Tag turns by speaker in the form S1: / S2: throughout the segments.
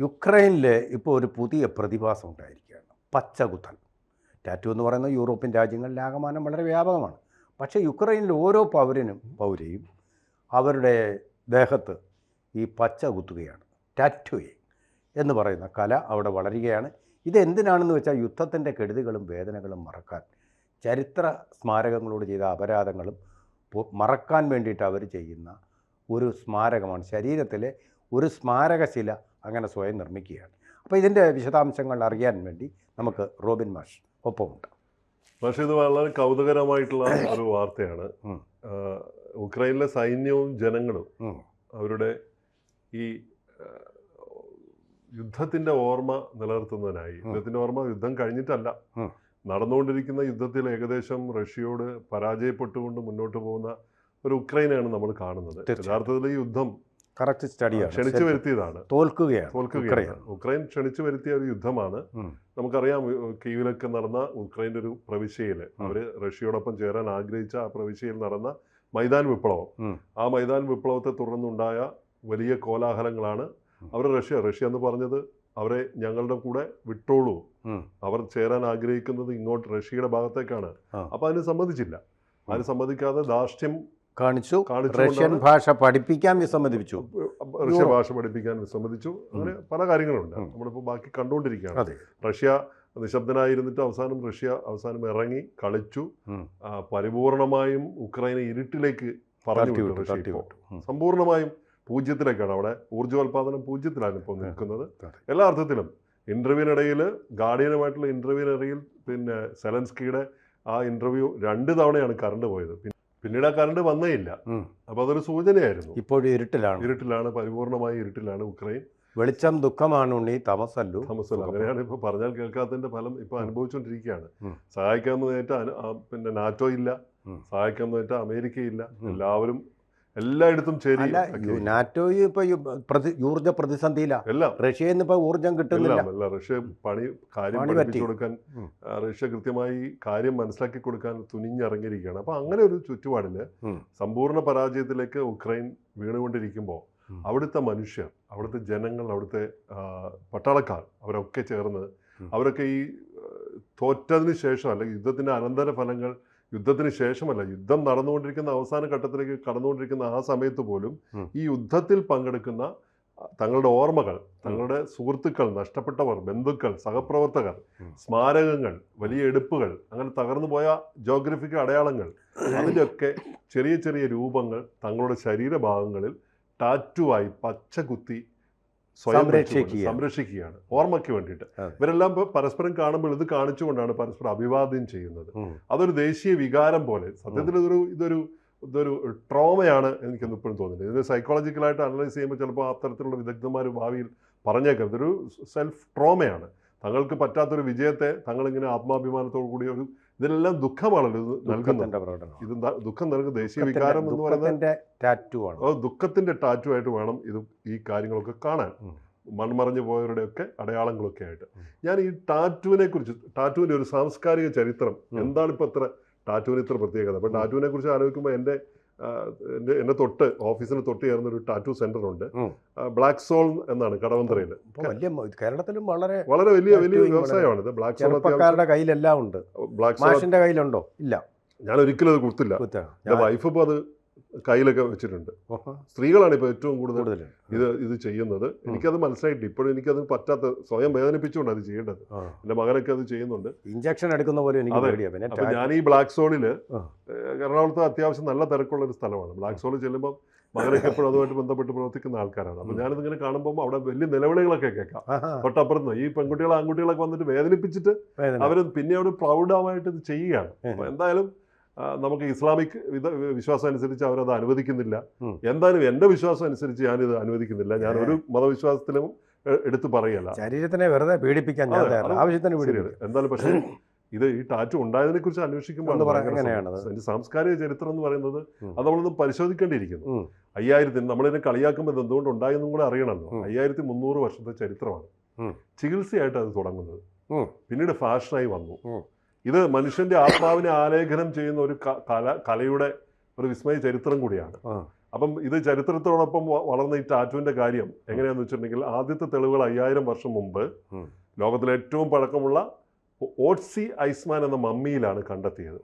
S1: യുക്രൈനിൽ ഇപ്പോൾ ഒരു പുതിയ പ്രതിഭാസം ഉണ്ടായിരിക്കുകയാണ്. പച്ചകുത്തൽ ടാറ്റു എന്ന് പറയുന്ന യൂറോപ്യൻ രാജ്യങ്ങളിൽ ആകമാനം വളരെ വ്യാപകമാണ്. പക്ഷേ യുക്രൈനിൽ ഓരോ പൗരനും പൗരയും അവരുടെ ദേഹത്ത് ഈ പച്ച കുത്തുകയാണ്. ടാറ്റുയെ എന്ന് പറയുന്ന കല അവിടെ വളരുകയാണ്. ഇതെന്തിനാണെന്ന് വെച്ചാൽ യുദ്ധത്തിന്റെ കെടുതികളും വേദനകളും മറക്കാൻ ചരിത്ര സ്മാരകങ്ങളോട് ചെയ്ത അപരാധങ്ങളും മറക്കാൻ വേണ്ടിയിട്ട് അവർ ചെയ്യുന്ന ഒരു സ്മാരകമാണ്. ശരീരത്തിലെ ഒരു സ്മാരകശില അങ്ങനെ സ്വയം നിർമ്മിക്കുകയാണ്. അപ്പോൾ ഇതിന്റെ വിശദാംശങ്ങൾ അറിയാൻ വേണ്ടി നമുക്ക് റോബിൻ മാഷ് ഒപ്പമുണ്ട്.
S2: പക്ഷേ ഇത് വളരെ കൗതുകരമായിട്ടുള്ള ഒരു വാർത്തയാണ്. ഉക്രൈനിലെ സൈന്യവും ജനങ്ങളും അവരുടെ ഈ യുദ്ധത്തിന്റെ യുദ്ധത്തിന്റെ ഓർമ്മ നിലനിർത്തുന്നതിനായി. യുദ്ധത്തിന്റെ ഓർമ്മ യുദ്ധം കഴിഞ്ഞിട്ടല്ല. നടന്നുകൊണ്ടിരിക്കുന്ന യുദ്ധത്തിൽ ഏകദേശം റഷ്യയോട് പരാജയപ്പെട്ടുകൊണ്ട് മുന്നോട്ട് പോകുന്ന ഒരു ഉക്രൈനാണ് നമ്മൾ കാണുന്നത്. യഥാർത്ഥത്തിൽ ഈ യുദ്ധം
S1: കറക്റ്റ് സ്റ്റഡിയാണ്.
S2: ക്ഷണിച്ചു. വരുത്തിയതാണ്.
S1: തോൽക്കുകയാണ്
S2: തോൽക്കുകയാണ്.
S1: ഉക്രൈൻ.
S2: ക്ഷണിച്ചു വരുത്തിയ ഒരു യുദ്ധമാണ്. നമുക്കറിയാം കീവിലൊക്കെ നടന്ന ഉക്രൈന്റെ ഒരു പ്രവിശ്യയിൽ. അവർ റഷ്യയോടൊപ്പം ചേരാൻ ആഗ്രഹിച്ച ആ പ്രവിശ്യയിൽ നടന്ന മൈതാൻ വിപ്ലവം. ആ മൈതാൻ വിപ്ലവത്തെ തുടർന്നുണ്ടായ വലിയ കോലാഹലങ്ങളാണ് അവർ റഷ്യ. റഷ്യ എന്ന് പറഞ്ഞത് അവരെ ഞങ്ങളുടെ കൂടെ വിട്ടോളൂ. അവർ ചേരാൻ ആഗ്രഹിക്കുന്നത് ഇങ്ങോട്ട് റഷ്യയുടെ ഭാഗത്തേക്കാണ്. അപ്പം അതിന് സമ്മതിച്ചില്ല. അതിന് സമ്മതിക്കാതെ ധാർഷ്ട്യം
S1: കാണിച്ചു. റഷ്യൻ ഭാഷ പഠിപ്പിക്കാൻ വിസമ്മതിപ്പിച്ചു.
S2: റഷ്യ ഭാഷ പഠിപ്പിക്കാൻ വിസമ്മതിച്ചു. അങ്ങനെ പല കാര്യങ്ങളുണ്ട്. നമ്മളിപ്പോൾ ബാക്കി കണ്ടുകൊണ്ടിരിക്കുകയാണ് റഷ്യ നിശബ്ദനായിരുന്നിട്ട് അവസാനം റഷ്യ അവസാനം ഇറങ്ങി കളിച്ചു. പരിപൂർണമായും ഉക്രൈനെ ഇരുട്ടിലേക്ക് പറഞ്ഞു വിട്ടു.
S1: വിട്ടു
S2: പൂജ്യത്തിലേക്കാണ്. അവിടെ ഊർജോൽപാദനം പൂജ്യത്തിലാണ് ഇപ്പോൾ നിൽക്കുന്നത്. എല്ലാ അർത്ഥത്തിലും ഇന്റർവ്യൂവിനിടയിൽ ഗാർഡിയനുമായിട്ടുള്ള ഇന്റർവ്യൂവിനിടയിൽ പിന്നെ സെലൻസ്കിയുടെ ആ ഇന്റർവ്യൂ രണ്ട് തവണയാണ് കറണ്ട് പോയത്. പിന്നീട് ആ കറണ്ട് വന്നേ ഇല്ല
S1: അപ്പൊ
S2: അപ്പോൾ അതൊരു സൂചനയായിരുന്നു.
S1: ഇപ്പോഴും ഇരുട്ടിലാണ്.
S2: ഇരുട്ടിലാണ് പരിപൂർണമായി ഇരുട്ടിലാണ് ഉക്രൈൻ.
S1: വെളിച്ചം ദുഃഖമാണ് ഉണ്ണി തമസല്ലു.
S2: തമസല്ലു. അങ്ങനെയാണ് ഇപ്പൊ പറഞ്ഞാൽ കേൾക്കാത്തതിന്റെ ഫലം ഇപ്പൊ അനുഭവിച്ചുകൊണ്ടിരിക്കുകയാണ്. സഹായിക്കാമെന്ന് നേരിട്ട് പിന്നെ നാറ്റോ ഇല്ല. സഹായിക്കാമെന്ന് നേരിട്ട് അമേരിക്ക ഇല്ല എല്ലാവരും എല്ലായിടത്തും ചേരി
S1: യു- ഇപ്പൊ ഊർജ പ്രതിസന്ധിയിലാണ്
S2: എല്ലാം.
S1: റഷ്യയിൽ നിന്ന് ഇപ്പൊ ഊർജം കിട്ടുന്നില്ല.
S2: റഷ്യ പണി കാര്യം പഠിപ്പിച്ചു കൊടുക്കാൻ. റഷ്യ കൃത്യമായി കാര്യം മനസ്സിലാക്കി കൊടുക്കാൻ തുനിഞ്ഞിറങ്ങിയിരിക്കുകയാണ്. അപ്പൊ അങ്ങനെ ഒരു
S1: ചുറ്റുപാടിൽ
S2: സമ്പൂർണ പരാജയത്തിലേക്ക് ഉക്രൈൻ വീണുകൊണ്ടിരിക്കുമ്പോൾ. അവിടുത്തെ മനുഷ്യർ അവിടുത്തെ ജനങ്ങൾ അവിടുത്തെ പട്ടാളക്കാർ അവരൊക്കെ ചേർന്ന് അവരൊക്കെ ഈ തോറ്റതിന് ശേഷം അല്ലെങ്കിൽ യുദ്ധത്തിന്റെ അനന്തര ഫലങ്ങൾ യുദ്ധത്തിന് ശേഷമല്ല യുദ്ധം നടന്നുകൊണ്ടിരിക്കുന്ന അവസാന ഘട്ടത്തിലേക്ക് കടന്നുകൊണ്ടിരിക്കുന്ന ആ സമയത്ത് പോലും ഈ യുദ്ധത്തിൽ പങ്കെടുക്കുന്ന തങ്ങളുടെ ഓർമ്മകൾ തങ്ങളുടെ സുഹൃത്തുക്കൾ നഷ്ടപ്പെട്ടവർ ബന്ധുക്കൾ സഹപ്രവർത്തകർ സ്മാരകങ്ങൾ വലിയ എടുപ്പുകൾ അങ്ങനെ തകർന്നു പോയ ജോഗ്രഫിക്കൽ അടയാളങ്ങൾ അതിന്റെയൊക്കെ ചെറിയ ചെറിയ രൂപങ്ങൾ തങ്ങളുടെ ശരീരഭാഗങ്ങളിൽ ടാറ്റുവായി പച്ച കുത്തി. സംരക്ഷിക്കുകയാണ്. ഓർമ്മയ്ക്ക് വേണ്ടിയിട്ട്. ഇവരെല്ലാം ഇപ്പൊ പരസ്പരം കാണുമ്പോൾ ഇത് കാണിച്ചുകൊണ്ടാണ് പരസ്പരം അഭിവാദ്യം ചെയ്യുന്നത്. അതൊരു ദേശീയ വികാരം പോലെ. സത്യത്തിൽ ഇതൊരു ഇതൊരു ഇതൊരു ട്രോമയാണ് എനിക്കൊന്ന് ഇപ്പോഴും തോന്നുന്നത് ഇത് സൈക്കോളജിക്കലായിട്ട് അനലൈസ് ചെയ്യുമ്പോൾ ചിലപ്പോൾ അത്തരത്തിലുള്ള വിദഗ്ധന്മാർ ഭാവിയിൽ പറഞ്ഞേക്കാം ഇതൊരു സെൽഫ് ട്രോമയാണ് തങ്ങൾക്ക് പറ്റാത്തൊരു വിജയത്തെ തങ്ങളിങ്ങനെ ആത്മാഭിമാനത്തോടു കൂടി ഒരു ഇതിലെല്ലാം ദുഃഖമാണല്ലോ ഇത് നൽകുന്നത്.
S1: ദുഃഖത്തിന്റെ
S2: ഇത് ദുഃഖം നൽകുന്ന ദേശീയ വികാരം എന്ന് പറയുന്നത്
S1: ദുഃഖത്തിന്റെ ടാറ്റു ആണ്.
S2: ദുഃഖത്തിന്റെ ടാറ്റു ആയിട്ട് വേണം ഇത് ഈ കാര്യങ്ങളൊക്കെ കാണാൻ. മൺമറഞ്ഞു പോയവരുടെയൊക്കെ അടയാളങ്ങളൊക്കെ ആയിട്ട്. ഞാൻ ഈ ടാറ്റുവിനെ കുറിച്ച് ടാറ്റുവിന്റെ ഒരു സാംസ്കാരിക ചരിത്രം എന്താണ് ഇപ്പൊ ഇത്ര ടാറ്റുവിന് ഇത്ര പ്രത്യേകത? അപ്പൊ ടാറ്റുവിനെ കുറിച്ച് ആലോചിക്കുമ്പോൾ എന്റെ എന്റെ എന്നെ തൊട്ട് ഓഫീസിന് തൊട്ട് ചേർന്ന ഒരു ടാറ്റു സെന്റർ ഉണ്ട് ബ്ലാക്ക് സോൾ എന്നാണ് കടവന്ത്രയിൽ
S1: വലിയ കേരളത്തിലും വളരെ
S2: വളരെ വലിയ വലിയ വ്യവസായമാണ്. ഇത് ബ്ലാക്ക് സോൾ
S1: ചെറുപ്പക്കാരുടെ കയ്യിലെല്ലാം ഉണ്ട്.
S2: ബ്ലാക്ക് സോൾ
S1: കയ്യിലുണ്ടോ? ഇല്ല.
S2: ഞാൻ ഒരിക്കലും അത് കൊടുത്തില്ല. എന്റെ വൈഫ് ഇപ്പോൾ അത് കയ്യിലൊക്കെ വെച്ചിട്ടുണ്ട്. സ്ത്രീകളാണ് ഇപ്പോൾ ഏറ്റവും കൂടുതൽ ഇത് ഇത് ചെയ്യുന്നത്. എനിക്കത് മനസ്സിലായിട്ട് ഇപ്പോഴും എനിക്കത് പറ്റാത്ത സ്വയം വേദനിപ്പിച്ചുകൊണ്ട് അത് ചെയ്യേണ്ടത്. എന്റെ മകനൊക്കെ അത് ചെയ്യുന്നുണ്ട്.
S1: ഇഞ്ചക്ഷൻ എടുക്കുന്ന പോലെ എനിക്ക്
S2: ഞാൻ ഈ ബ്ലാക്ക് സോണിൽ
S1: ആ.
S2: എറണാകുളത്ത് അത്യാവശ്യം നല്ല തിരക്കുള്ള ഒരു സ്ഥലമാണ്. ബ്ലാക്ക് സോണിൽ ചെല്ലുമ്പോൾ മകനൊക്കെ എപ്പോഴും അതുമായിട്ട് ബന്ധപ്പെട്ട് പ്രവർത്തിക്കുന്ന ആൾക്കാരാണ്.
S1: അപ്പോൾ.
S2: ഞാനിതിങ്ങനെ കാണുമ്പോൾ അവിടെ വലിയ നിലവിളികളൊക്കെ കേൾക്കാം. തൊട്ടപ്പുറത്ത് ഈ പെൺകുട്ടികളെ ആൺകുട്ടികളൊക്കെ വന്നിട്ട് വേദനിപ്പിച്ചിട്ട് അവർ പിന്നെ അവിടെ പ്രൗഡാവായിട്ട് ഇത് ചെയ്യുകയാണ്. എന്തായാലും നമുക്ക് ഇസ്ലാമിക് വിധ വിശ്വാസം അനുസരിച്ച് അവരത് അനുവദിക്കുന്നില്ല. എന്തായാലും എന്റെ വിശ്വാസം അനുസരിച്ച് ഞാനിത് അനുവദിക്കുന്നില്ല. ഞാൻ ഒരു മതവിശ്വാസത്തിലും എടുത്തു പറയല്ല.
S1: ശരീരത്തിനെ വെറുതെ പീഡിപ്പിക്കാൻ ആവശ്യത്തിന്
S2: എന്തായാലും പക്ഷേ ഇത് ഈ ടാറ്റു ഉണ്ടായതിനെ കുറിച്ച് അന്വേഷിക്കുമ്പോൾ സാംസ്കാരിക ചരിത്രം എന്ന് പറയുന്നത്. അത് നമ്മളൊന്ന് പരിശോധിക്കേണ്ടിയിരിക്കുന്നു. അയ്യായിരത്തിന് നമ്മളിതിനെ കളിയാക്കുമ്പോൾ ഇത് എന്തുകൊണ്ട് ഉണ്ടായെന്നും കൂടെ അറിയണമല്ലോ. അയ്യായിരത്തി മുന്നൂറ് വർഷത്തെ ചരിത്രമാണ്. ചികിത്സയായിട്ട് അത് തുടങ്ങുന്നത്. പിന്നീട് ഫാഷനായി വന്നു. ഇത് മനുഷ്യന്റെ ആത്മാവിനെ ആലേഖനം ചെയ്യുന്ന ഒരു കല കലയുടെ ഒരു വിസ്മയ ചരിത്രം കൂടിയാണ്. അപ്പം ഇത് ചരിത്രത്തോടൊപ്പം വളർന്ന ഈ ടാറ്റുവിന്റെ കാര്യം എങ്ങനെയാന്ന് വെച്ചിട്ടുണ്ടെങ്കിൽ ആദ്യത്തെ തെളിവുകൾ അയ്യായിരം വർഷം മുമ്പ് ലോകത്തിലെ ഏറ്റവും പഴക്കമുള്ള ഓട്സി ഐസ്മാൻ എന്ന മമ്മിയിലാണ് കണ്ടെത്തിയത്.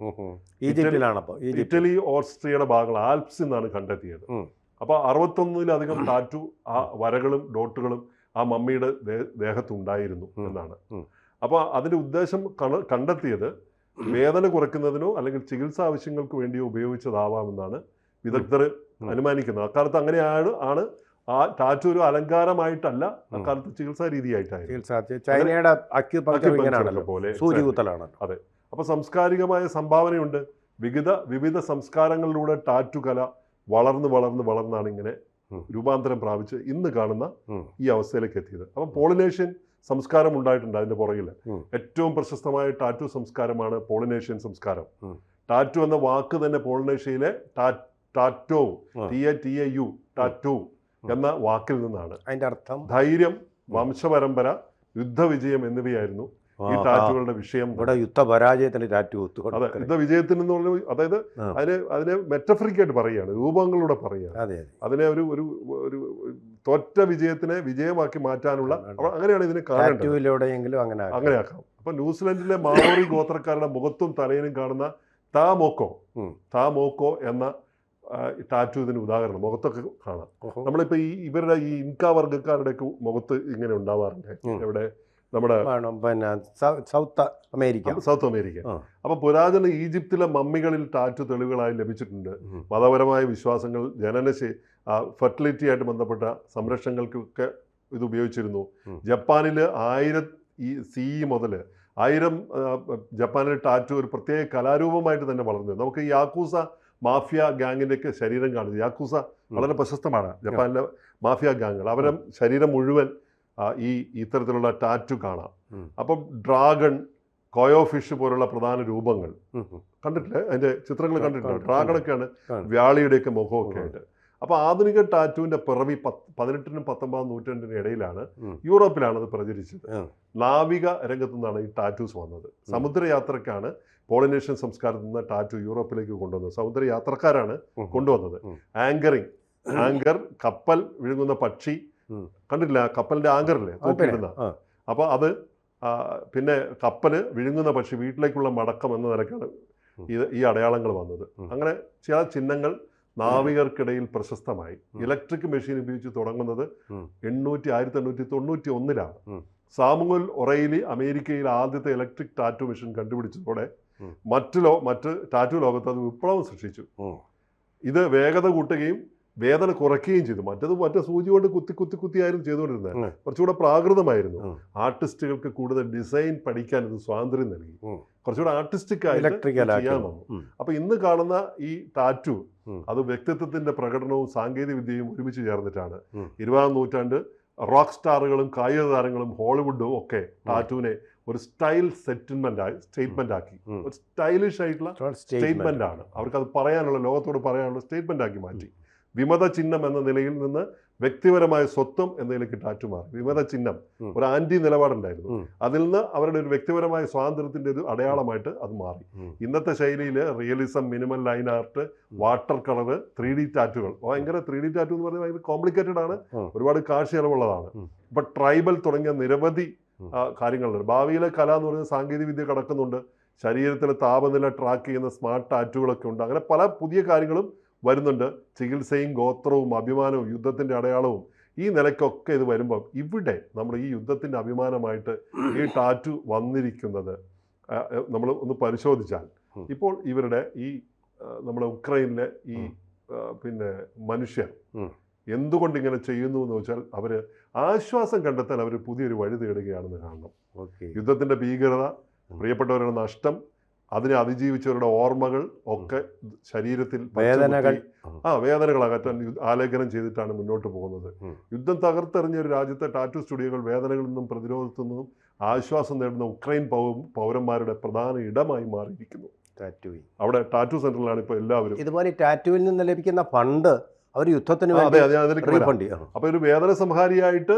S1: ഈജിപ്തിലാണ്
S2: ഇറ്റലി ഓസ്ട്രിയയുടെ ഭാഗങ്ങൾ ആൽപ്സ് എന്നാണ് കണ്ടെത്തിയത്.
S1: അപ്പൊ
S2: അപ്പോൾ അറുപത്തൊന്നിലധികം ടാറ്റു ആ വരകളും ഡോട്ടുകളും ആ മമ്മിയുടെ ദേഹത്തുണ്ടായിരുന്നു എന്നാണ്. അപ്പോൾ അതിന്റെ ഉദ്ദേശം കണ- കണ്ടെത്തിയത് വേദന കുറയ്ക്കുന്നതിനോ അല്ലെങ്കിൽ ചികിത്സാ ആവശ്യങ്ങൾക്ക് വേണ്ടിയോ ഉപയോഗിച്ചതാവാമെന്നാണ് വിദഗ്ധർ അനുമാനിക്കുന്നത്. അക്കാലത്ത് അങ്ങനെയാണ് ആണ്. ആ ടാറ്റു ഒരു അലങ്കാരമായിട്ടല്ല അക്കാലത്ത് ചികിത്സാ രീതിയായിട്ടായിരുന്നു.
S1: അതെ ചൈനയുടെ അക്യുപങ്ചർ
S2: Acupuncture
S1: ഇങ്ങനെയാണല്ലോ.
S2: പോലെ
S1: സൂചി കുത്തലാണല്ലോ
S2: അപ്പൊ സാംസ്കാരികമായ സംഭാവനയുണ്ട്. വിവിധ വിവിധ സംസ്കാരങ്ങളിലൂടെ ടാറ്റു കല വളർന്ന് വളർന്ന് വളർന്നാണ് ഇങ്ങനെ രൂപാന്തരം പ്രാപിച്ച് ഇന്ന് കാണുന്ന ഈ അവസ്ഥയിലേക്ക് എത്തിയത്. അപ്പം പോളിനേഷ്യൻ സംസ്കാരം ഉണ്ടായിട്ടുണ്ട് അതിന്റെ പുറകിൽ ഏറ്റവും പ്രശസ്തമായ ടാറ്റു സംസ്കാരമാണ് പോളിനേഷ്യൻ സംസ്കാരം. ടാറ്റു എന്ന വാക്ക് തന്നെ പോളിനേഷ്യയിലെ ടാറ്റോ T A T A U tattoo എന്ന വാക്കിൽ നിന്നാണ്.
S1: അതിന്റെ അർത്ഥം?
S2: ധൈര്യം വംശപരമ്പര യുദ്ധവിജയം എന്നിവയായിരുന്നു ഈ. ടാറ്റുകളുടെ വിഷയം.
S1: ഇവിടെ യുദ്ധപരാജയത്തിന് ടാറ്റു
S2: അതെ യുദ്ധവിജയത്തിന് എന്ന് പറഞ്ഞ അതായത്. അതിനെ അതിനെ മെറ്റഫറിക്കായിട്ട് പറയുകയാണ് രൂപങ്ങളിലൂടെ പറയുകയാണ്.
S1: അതെ അതെ.
S2: അതിനെ ഒരു ഒരു തോറ്റ വിജയത്തിനെ വിജയമാക്കി മാറ്റാനുള്ള അങ്ങനെയാണ് ഇതിനെ കാണേണ്ടത്.
S1: അങ്ങനെയാക്കാം അങ്ങനെ ആക്കാം.
S2: അപ്പൊ ന്യൂസിലൻഡിലെ മാവോറി ഗോത്രക്കാരുടെ മുഖത്തും തലയിലും കാണുന്ന താമോക്കോ
S1: താ
S2: താമോക്കോ എന്ന ടാറ്റു ഇതിന് ഉദാഹരണം. മുഖത്തൊക്കെ കാണാം. നമ്മളിപ്പോ ഈ ഇവരുടെ ഈ ഇൻക വർഗക്കാരുടെയൊക്കെ മുഖത്ത് ഇങ്ങനെ ഉണ്ടാവാറുണ്ട്. എവിടെ നമ്മുടെ
S1: പിന്നെ സൗത്ത് അമേരിക്ക.
S2: South America.
S1: അപ്പോൾ
S2: അപ്പൊ പുരാതന ഈജിപ്തിലെ മമ്മികളിൽ ടാറ്റു തെളിവുകളായി ലഭിച്ചിട്ടുണ്ട്. മതപരമായ വിശ്വാസങ്ങൾ ജനനശേ ഫെർട്ടിലിറ്റി ആയിട്ട് ബന്ധപ്പെട്ട സംരക്ഷണങ്ങൾക്കൊക്കെ ഇത് ഉപയോഗിച്ചിരുന്നു. ജപ്പാനിൽ ആയിരം ഈ സി മുതൽ ആയിരം ജപ്പാനിലെ ജപ്പാനിൽ ടാറ്റു ഒരു പ്രത്യേക കലാരൂപമായിട്ട് തന്നെ വളർന്നു നമുക്ക് ഈ യാക്കൂസ മാഫിയ ഗാങ്ങിന്റെ ഒക്കെ ശരീരം കാണുന്നത്. യാക്കൂസ വളരെ പ്രശസ്തമാണ് ജപ്പാനിലെ മാഫിയ ഗാങ്ങുകൾ. അവരെ ശരീരം മുഴുവൻ ഈ ഇത്തരത്തിലുള്ള ടാറ്റു കാണാം. അപ്പം ഡ്രാഗൺ കോയോ ഫിഷ് പോലുള്ള പ്രധാന രൂപങ്ങൾ. കണ്ടിട്ടില്ലേ അതിന്റെ ചിത്രങ്ങൾ
S1: കണ്ടിട്ടുണ്ട്
S2: കണ്ടിട്ടുണ്ടോ
S1: കണ്ടു,
S2: ഡ്രാഗണൊക്കെയാണ്. വ്യാളിയുടെയൊക്കെ മുഖമൊക്കെ. ആയിട്ട് അപ്പൊ ആധുനിക ടാറ്റുവിന്റെ പിറവി പത്ത് പതിനെട്ടിനും പത്തൊമ്പതാം നൂറ്റാണ്ടിനും ഇടയിലാണ് യൂറോപ്പിലാണ് അത് പ്രചരിച്ചത്. നാവിക രംഗത്തു നിന്നാണ് ഈ ടാറ്റൂസ് വന്നത് സമുദ്രയാത്രക്കാണ് പോളിനേഷ്യൻ സംസ്കാരത്തിൽ നിന്ന് ടാറ്റു യൂറോപ്പിലേക്ക് കൊണ്ടുവന്നത് സമുദ്രയാത്രക്കാരാണ്. കൊണ്ടുവന്നത്. ആങ്കറിങ് ആങ്കർ കപ്പൽ വിഴുങ്ങുന്ന പക്ഷി. കണ്ടിട്ടില്ല? കപ്പലിന്റെ ആങ്കറില്ലേ. തൂക്കിയിടുന്ന. അപ്പോൾ അത് പിന്നെ കപ്പൽ വിഴുങ്ങുന്ന പക്ഷി വീട്ടിലേക്കുള്ള മടക്കം എന്ന നിലക്കാണ് ഇത് ഈ അടയാളങ്ങൾ വന്നത്. അങ്ങനെ ചില ചിഹ്നങ്ങൾ നാവികർക്കിടയിൽ പ്രശസ്തമായി. ഇലക്ട്രിക് മെഷീൻ ഉപയോഗിച്ച് തുടങ്ങുന്നത്. എണ്ണൂറ്റി ആയിരത്തി എണ്ണൂറ്റി തൊണ്ണൂറ്റി ഒന്നിലാണ്. സാമുവൽ ഒറൈലി അമേരിക്കയിൽ ആദ്യത്തെ ഇലക്ട്രിക് ടാറ്റു മെഷീൻ കണ്ടുപിടിച്ചതോടെ. മറ്റു ലോ മറ്റ് ടാറ്റു ലോകത്ത് അത് വിപ്ലവം സൃഷ്ടിച്ചു. ഇത് വേഗത കൂട്ടുകയും വേദന കുറയ്ക്കുകയും ചെയ്തു. മറ്റത് മറ്റേ സൂചി കൊണ്ട് കുത്തി കുത്തി കുത്തിയായിരുന്നു ചെയ്തുകൊണ്ടിരുന്നത്. കുറച്ചുകൂടെ പ്രാകൃതമായിരുന്നു. ആർട്ടിസ്റ്റുകൾക്ക് കൂടുതൽ ഡിസൈൻ പഠിക്കാൻ ഇത് സ്വാതന്ത്ര്യം നൽകി. കുറച്ചുകൂടെ ആർട്ടിസ്റ്റിക് ചെയ്യാൻ വന്നു. അപ്പൊ ഇന്ന് കാണുന്ന ഈ ടാറ്റു അത് വ്യക്തിത്വത്തിന്റെ പ്രകടനവും സാങ്കേതിക വിദ്യയും ഒരുമിച്ച് ചേർന്നിട്ടാണ്. ഇരുപതാം നൂറ്റാണ്ട് റോക്ക് സ്റ്റാറുകളും കായിക താരങ്ങളും ഹോളിവുഡും ഒക്കെ ടാറ്റുവിനെ ഒരു സ്റ്റൈൽ സെറ്റിൽമെന്റ് ആയി സ്റ്റേറ്റ്മെന്റ് ആക്കി. ഒരു സ്റ്റൈലിഷ് ആയിട്ടുള്ള. സ്റ്റേറ്റ്മെന്റ് ആണ്. അവർക്ക് അത് പറയാനുള്ള ലോകത്തോട് പറയാനുള്ള സ്റ്റേറ്റ്മെന്റ് ആക്കി മാറ്റി. വിമത ചിഹ്നം എന്ന നിലയിൽ നിന്ന് വ്യക്തിപരമായ സ്വത്വം എന്നതിലേക്ക് ടാറ്റു മാറി വിമത ചിഹ്നം ഒരു ആന്റി നിലപാടുണ്ടായിരുന്നു. അതിൽ നിന്ന് അവരുടെ ഒരു വ്യക്തിപരമായ സ്വാതന്ത്ര്യത്തിന്റെ ഒരു അടയാളമായിട്ട് അത് മാറി. ഇന്നത്തെ ശൈലിയിൽ realism minimal line art water colour three D ടാറ്റുകൾ ഭയങ്കര ത്രീ ഡി ടാറ്റു എന്ന് പറഞ്ഞാൽ ഭയങ്കര കോംപ്ലിക്കേറ്റഡ് ആണ്. ഒരുപാട് കാശ് ചെലവുള്ളതാണ്.
S1: ഉം.
S2: ഇപ്പൊ ട്രൈബൽ തുടങ്ങിയ നിരവധി കാര്യങ്ങളുണ്ട്. ഭാവിയിലെ കല എന്ന് പറയുന്നത് സാങ്കേതിക വിദ്യ കടക്കുന്നുണ്ട്. ശരീരത്തിലെ താപനില ട്രാക്ക് ചെയ്യുന്ന സ്മാർട്ട് ടാറ്റുകളൊക്കെ ഉണ്ട്. അങ്ങനെ പല പുതിയ കാര്യങ്ങളും വരുന്നുണ്ട്. ചികിത്സയും ഗോത്രവും അഭിമാനവും യുദ്ധത്തിന്റെ അടയാളവും ഈ നിലയ്ക്കൊക്കെ ഇത് വരുമ്പോൾ ഇവിടെ നമ്മൾ ഈ യുദ്ധത്തിന്റെ അഭിമാനമായിട്ട് ഈ ടാറ്റു വന്നിരിക്കുന്നത്. നമ്മൾ ഒന്ന് പരിശോധിച്ചാൽ ഇപ്പോൾ ഇവരുടെ ഈ നമ്മുടെ ഉക്രൈനിലെ ഈ പിന്നെ മനുഷ്യർ. എന്തുകൊണ്ട് ഇങ്ങനെ ചെയ്യുന്നു എന്ന് വെച്ചാൽ അവർ ആശ്വാസം കണ്ടെത്താൻ അവർ പുതിയൊരു വഴി തേടുകയാണെന്ന് കാണണം.
S1: യുദ്ധത്തിന്റെ
S2: യുദ്ധത്തിന്റെ ഭീകരത. പ്രിയപ്പെട്ടവരുടെ നഷ്ടം അതിനെ അതിജീവിച്ചവരുടെ ഓർമ്മകൾ ഒക്കെ ശരീരത്തിൽ
S1: വേദനകൾ.
S2: ആ വേദനകൾ അകറ്റാൻ ആലേഖനം ചെയ്തിട്ടാണ് മുന്നോട്ട് പോകുന്നത്. യുദ്ധം തകർത്തെറിഞ്ഞ ഒരു രാജ്യത്തെ ടാറ്റു സ്റ്റുഡിയോകൾ വേദനകളിൽ നിന്നും പ്രതിരോധത്തിൽ നിന്നും ആശ്വാസം നേടുന്ന ഉക്രൈൻ പൗ പൗരന്മാരുടെ പ്രധാന ഇടമായി മാറിയിരിക്കുന്നു.
S1: ടാറ്റുവിൽ
S2: അവിടെ ടാറ്റു സെന്ററിലാണ് ഇപ്പോൾ എല്ലാവരും.
S1: ഇതുപോലെ ടാറ്റുവിൽ നിന്ന് ലഭിക്കുന്ന ഫണ്ട് അവർ യുദ്ധത്തിന്.
S2: അപ്പൊ ഒരു വേദന സംഹാരിയായിട്ട്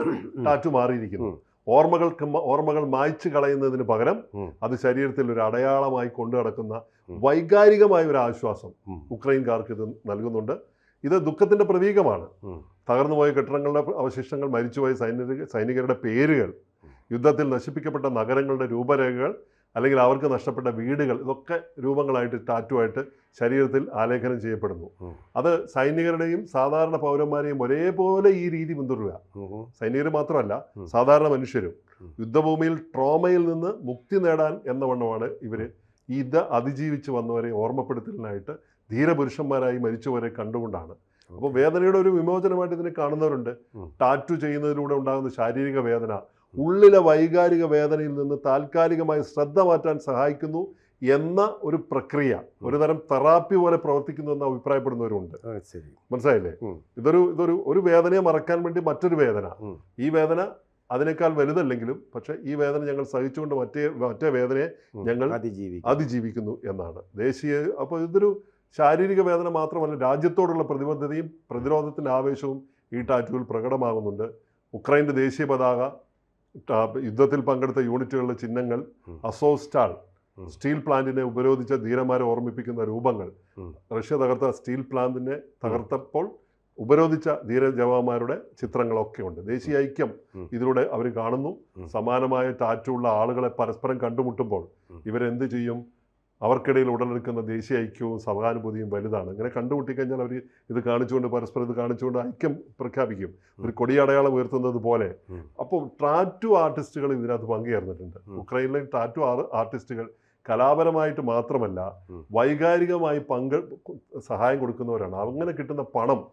S2: ടാറ്റു മാറിയിരിക്കുന്നു. ഓർമ്മകൾക്ക് ഓർമ്മകൾ മായ്ച്ചു കളയുന്നതിന് പകരം അത് ശരീരത്തിൽ ഒരു അടയാളമായി കൊണ്ടു നടക്കുന്ന വൈകാരികമായ ഒരു ആശ്വാസം. ഉക്രൈൻകാർക്ക് ഇത് നൽകുന്നുണ്ട്. ഇത് ദുഃഖത്തിന്റെ പ്രതീകമാണ്. തകർന്നുപോയ കെട്ടിടങ്ങളുടെ അവശിഷ്ടങ്ങൾ മരിച്ചുപോയ സൈനിക സൈനികരുടെ പേരുകൾ യുദ്ധത്തിൽ നശിപ്പിക്കപ്പെട്ട നഗരങ്ങളുടെ രൂപരേഖകൾ അല്ലെങ്കിൽ അവർക്ക് നഷ്ടപ്പെട്ട വീടുകൾ ഇതൊക്കെ രൂപങ്ങളായിട്ട് ടാറ്റുമായിട്ട് ശരീരത്തിൽ ആലേഖനം ചെയ്യപ്പെടുന്നു. അത് സൈനികരുടെയും സാധാരണ പൗരന്മാരെയും ഒരേപോലെ ഈ രീതി പിന്തുടരുക. സൈനികർ മാത്രമല്ല സാധാരണ മനുഷ്യരും യുദ്ധഭൂമിയിൽ ട്രോമയിൽ നിന്ന് മുക്തി നേടാൻ എന്ന വണ്ണമാണ് ഇവർ ഇത് അതിജീവിച്ച് വന്നവരെ ഓർമ്മപ്പെടുത്തലിനായിട്ട് ധീരപുരുഷന്മാരായി മരിച്ചവരെ കണ്ടുകൊണ്ടാണ്. അപ്പോൾ വേദനയുടെ ഒരു വിമോചനമായിട്ട് ഇതിനെ കാണുന്നവരുണ്ട്. ടാറ്റു ചെയ്യുന്നതിലൂടെ ഉണ്ടാകുന്ന ശാരീരിക വേദന ഉള്ളിലെ വൈകാരിക വേദനയിൽ നിന്ന് താൽക്കാലികമായി ശ്രദ്ധ മാറ്റാൻ സഹായിക്കുന്നു എന്ന ഒരു പ്രക്രിയ ഒരു തരം തെറാപ്പി പോലെ പ്രവർത്തിക്കുന്നു എന്ന് അഭിപ്രായപ്പെടുന്നവരുണ്ട്. മനസ്സിലായില്ലേ? ഇതൊരു ഇതൊരു ഒരു വേദനയെ മറക്കാൻ വേണ്ടി മറ്റൊരു വേദന. ഈ വേദന അതിനേക്കാൾ വലുതല്ലെങ്കിലും പക്ഷെ ഈ വേദന ഞങ്ങൾ സഹിച്ചുകൊണ്ട് മറ്റേ മറ്റേ വേദനയെ ഞങ്ങൾ അതിജീവിക്കുന്നു എന്നാണ്. ദേശീയ അപ്പോൾ ഇതൊരു ശാരീരിക വേദന മാത്രമല്ല രാജ്യത്തോടുള്ള പ്രതിബദ്ധതയും പ്രതിരോധത്തിന്റെ ആവേശവും ഈ ടാറ്റുവിൽ പ്രകടമാകുന്നുണ്ട്. ഉക്രൈന്റെ ദേശീയ പതാക യുദ്ധത്തിൽ പങ്കെടുത്ത യൂണിറ്റുകളുടെ ചിഹ്നങ്ങൾ. അസോസ്റ്റാൾ സ്റ്റീൽ പ്ലാന്റിനെ ഉപരോധിച്ച ധീരന്മാരെ ഓർമ്മിപ്പിക്കുന്ന രൂപങ്ങൾ. റഷ്യ തകർത്ത സ്റ്റീൽ പ്ലാന്റിനെ തകർത്തപ്പോൾ ഉപരോധിച്ച ധീര ജവാന്മാരുടെ ചിത്രങ്ങളൊക്കെ ഉണ്ട് ദേശീയ ഐക്യം. ഇതിലൂടെ അവർ കാണുന്നു സമാനമായ ടാറ്റുള്ള ആളുകളെ പരസ്പരം കണ്ടുമുട്ടുമ്പോൾ. ഇവരെന്ത് ചെയ്യും അവർക്കിടയിൽ ഉടലെടുക്കുന്ന ദേശീയ ഐക്യവും സഹാനുഭൂതിയും വലുതാണ്. ഇങ്ങനെ കണ്ടുമുട്ടിക്കഴിഞ്ഞാൽ അവർ ഇത് കാണിച്ചുകൊണ്ട് പരസ്പരം ഇത് കാണിച്ചുകൊണ്ട് ഐക്യം പ്രഖ്യാപിക്കും. ഒരു കൊടിയടയാളം ഉയർത്തുന്നത് പോലെ. അപ്പോൾ ടാറ്റു ആർട്ടിസ്റ്റുകൾ ഇതിനകത്ത് പങ്കുചേർന്നിട്ടുണ്ട്. ഉക്രൈനിലെ ടാറ്റു ആർ- ആർട്ടിസ്റ്റുകൾ കലാപരമായിട്ട് മാത്രമല്ല വൈകാരികമായി പങ്ക് സഹായം കൊടുക്കുന്നവരാണ്. അങ്ങനെ കിട്ടുന്ന പണം.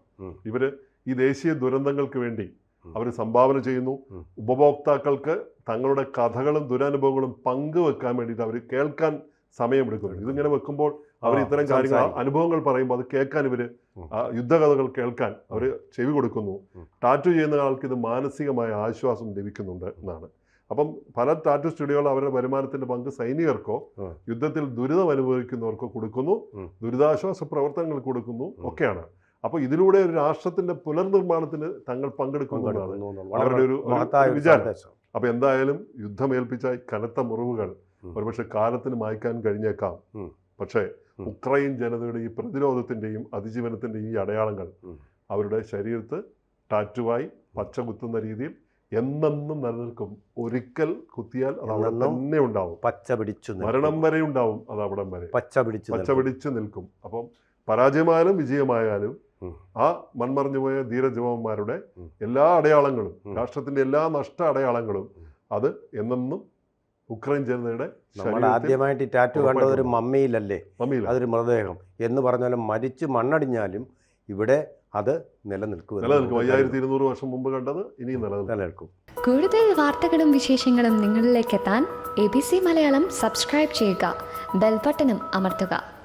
S2: ഇവർ ഈ ദേശീയ ദുരന്തങ്ങൾക്ക് വേണ്ടി അവർ സംഭാവന ചെയ്യുന്നു. ഉപഭോക്താക്കൾക്ക് തങ്ങളുടെ കഥകളും ദുരനുഭവങ്ങളും പങ്കുവെക്കാൻ വേണ്ടിയിട്ട് അവർ കേൾക്കാൻ സമയമെടുക്കുന്നു ഇതിങ്ങനെ വെക്കുമ്പോൾ അവർ ഇത്തരം കാര്യങ്ങൾ. അനുഭവങ്ങൾ പറയുമ്പോൾ അത് കേൾക്കാൻ ഇവർ യുദ്ധകഥകൾ കേൾക്കാൻ അവർ ചെവി കൊടുക്കുന്നു. ടാറ്റു ചെയ്യുന്ന ആൾക്ക് ഇത് മാനസികമായ ആശ്വാസം ലഭിക്കുന്നുണ്ട് എന്നാണ് അപ്പം പല ടാറ്റു സ്റ്റുഡിയോകൾ അവരുടെ വരുമാനത്തിന്റെ പങ്ക് സൈനികർക്കോ യുദ്ധത്തിൽ ദുരിതം അനുഭവിക്കുന്നവർക്കോ കൊടുക്കുന്നു ദുരിതാശ്വാസ പ്രവർത്തനങ്ങൾ കൊടുക്കുന്നു. ഒക്കെയാണ് അപ്പോൾ ഇതിലൂടെ ഒരു രാഷ്ട്രത്തിന്റെ പുനർനിർമ്മാണത്തിന് തങ്ങൾ പങ്കെടുക്കുന്നു എന്നാണ്
S1: പങ്കെടുക്കുന്നു എന്നുള്ള
S2: അവരുടെ ഒരു- വിചാരം.
S1: അപ്പൊ
S2: അപ്പോൾ എന്തായാലും യുദ്ധമേൽപ്പിച്ച കനത്ത മുറിവുകൾ. ഒരുപക്ഷെ കാലത്തിന് മായ്ക്കാൻ കഴിഞ്ഞേക്കാം. പക്ഷേ ഉക്രൈൻ ജനതയുടെ ഈ പ്രതിരോധത്തിന്റെയും അതിജീവനത്തിന്റെയും ഈ അടയാളങ്ങൾ അവരുടെ ശരീരത്ത് ടാറ്റുവായി പച്ച കുത്തുന്ന രീതിയിൽ എന്നെന്നും നിലനിൽക്കും. ഒരിക്കൽ കുത്തിയാൽ അത് അവിടെ തന്നെ ഉണ്ടാവും.
S1: പച്ച പിടിച്ചു
S2: മരണം വരെ ഉണ്ടാവും അത് അവിടം വരെ.
S1: പച്ച പിടിച്ചു
S2: പച്ച പിടിച്ചു നിൽക്കും. അപ്പം പരാജയമായാലും വിജയമായാലും
S1: ആ
S2: ആ മൺമറഞ്ഞുപോയ ധീരജവാന്മാരുടെ. എല്ലാ അടയാളങ്ങളും രാഷ്ട്രത്തിന്റെ എല്ലാ നഷ്ട അടയാളങ്ങളും അത് എന്നെന്നും ഉക്രൈൻ ജനതയുടെ
S1: നമ്മൾ ആദ്യമായിട്ട് ടാറ്റു കണ്ടത് ഒരു മമ്മിയിലല്ലേ. അതൊരു മൃതദേഹം. എന്ന് പറഞ്ഞാലും മരിച്ച് മണ്ണടിഞ്ഞാലും ഇവിടെ അത് നിലനിൽക്കും
S2: നിലനിൽക്കും. അയ്യായിരത്തി ഇരുന്നൂറ് വർഷം മുമ്പ് കണ്ടത് ഇനിയും നിലനിൽക്കും.
S1: നിലനിൽക്കും.
S3: കൂടുതൽ വാർത്തകളും വിശേഷങ്ങളും നിങ്ങളിലേക്ക് എത്താൻ A B C Malayalam subscribe ചെയ്യുക. ബെൽബട്ടനും അമർത്തുക.